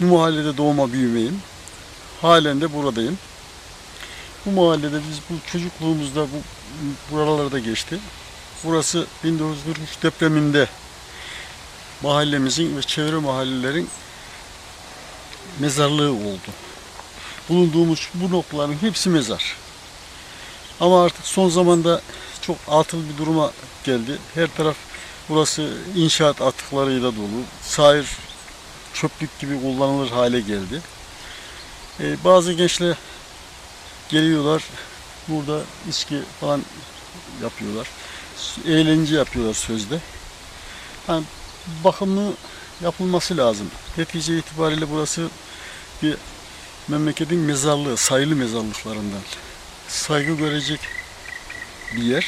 Bu mahallede doğma büyümeyim. Halen de buradayım. Bu mahallede biz bu çocukluğumuzda bu buralarda geçti. Burası 1943 depreminde mahallemizin ve çevre mahallelerin mezarlığı oldu. Bulunduğumuz bu noktaların hepsi mezar. Ama artık son zamanda çok atıl bir duruma geldi. Her taraf burası inşaat atıklarıyla dolu. Sahir çöplük gibi kullanılır hale geldi. Ee, bazı gençler geliyorlar burada içki falan yapıyorlar. Eğlence yapıyorlar sözde. Yani bakımlı yapılması lazım. Netice itibariyle burası bir memleketin mezarlığı, sayılı mezarlıklarından. Saygı görecek bir yer.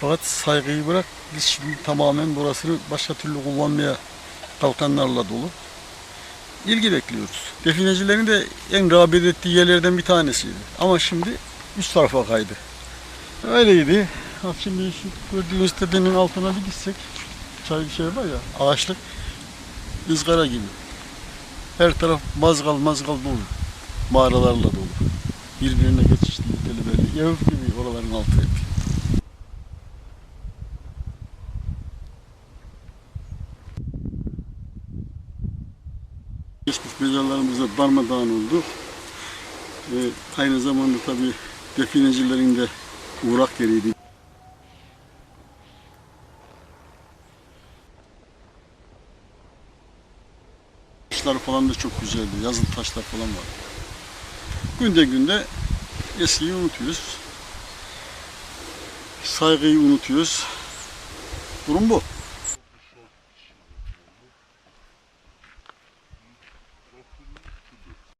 Fakat saygıyı bırak biz şimdi tamamen burasını başka türlü kullanmaya kalkanlarla dolu. İlgi bekliyoruz. Definecilerin de en rağbet ettiği yerlerden bir tanesiydi. Ama şimdi üst tarafa kaydı. Öyleydi. Bak şimdi şu gördüğünüz tepenin altına bir gitsek çay bir şey var ya ağaçlık ızgara gibi. Her taraf mazgal mazgal dolu. Mağaralarla dolu. Birbirine geçişli, belli. Ev gibi oraların altı hep. Geçmiş mezarlarımız da darmadağın oldu. Ee, aynı zamanda tabii definecilerin de uğrak yeriydi. Taşlar falan da çok güzeldi. Yazın taşlar falan var. Günde günde eskiyi unutuyoruz. Saygıyı unutuyoruz. Durum bu.